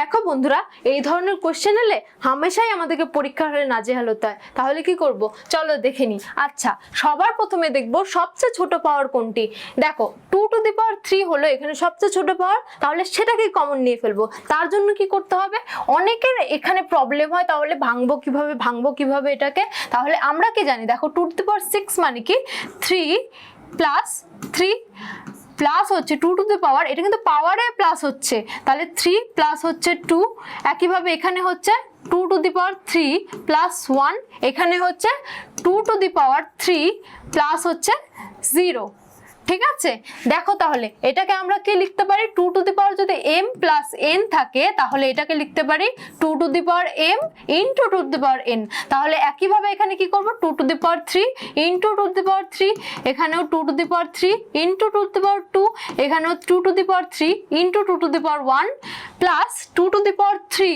দেখো বন্ধুরা, এই ধরনের কোশ্চেন এলে হামেশাই আমাদেরকে পরীক্ষার হলে নাজেহাল হতে হয়। তাহলে কি করব? চলো দেখে নি আচ্ছা সবার প্রথমে দেখব সবচেয়ে ছোট পাওয়ার কোনটি? দেখো two to the power three হলো এখানে সবচেয়ে ছোট পাওয়ার তাহলে সেটাকে কমন নিয়ে ফেলব। তার জন্য কি করতে হবে? অনেকের এখানে প্রবলেম হয়, তাহলে ভাঙবো কীভাবে ভাঙবো কীভাবে এটাকে? তাহলে আমরা কি জানি? দেখো two to the power six মানে কি? থ্রি প্লাস থ্রি প্লাস হচ্ছে টু টু দ্য পাওয়ার এটা কিন্তু পাওয়ারে প্লাস হচ্ছে। তাহলে থ্রি প্লাস হচ্ছে টু একইভাবে এখানে হচ্ছে two to the power three plus one এখানে হচ্ছে two to the power three plus হচ্ছে জিরো ঠিক আছে দেখো তাহলে এটাকে আমরা কি লিখতে পারি টু টু দি পাওয়ার যদি এম প্লাস এন থাকে তাহলে এটাকে লিখতে পারি two to the power M into two to the power N তাহলে একইভাবে এখানে কি করব two to the power three into two to the power three এখানেও two to the power three into two to the power two এখানেও two to the power three into two two to the power one plus two to the power three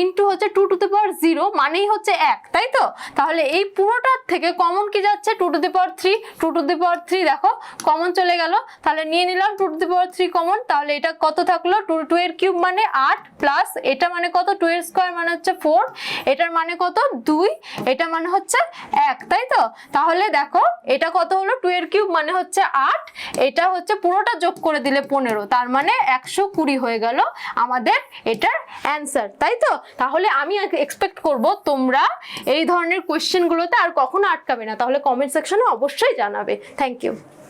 into হচ্ছে two to the power zero মানেই হচ্ছে এক তাই তো তাহলে এই পুরোটার থেকে কমন কি যাচ্ছে two to the power three two to the power three দেখো কমন চলে গেল, তাহলে নিয়ে নিলাম two to the power three common তাহলে এটা কত থাকল? টু টু এর কিউব মানে আট প্লাস এটা মানে কত? টু এর স্কোয়ার মানে হচ্ছে ফোর এটার মানে কত? দুই, এটা মানে হচ্ছে এক, তাই তো? তাহলে দেখো, এটা কত হলো? টু এর কিউব মানে হচ্ছে আট, এটা হচ্ছে পুরোটা যোগ করে দিলে পনেরো, তার মানে একশো কুড়ি হয়ে গেল আমাদের এটার অ্যান্সার তাই তো? তাহলে আমি এক্সপেক্ট করব তোমরা এই ধরনের কোয়েশ্চেনগুলোতে আর কখনো আটকাবে না, তাহলে কমেন্ট সেকশনে অবশ্যই জানাবে। Thank you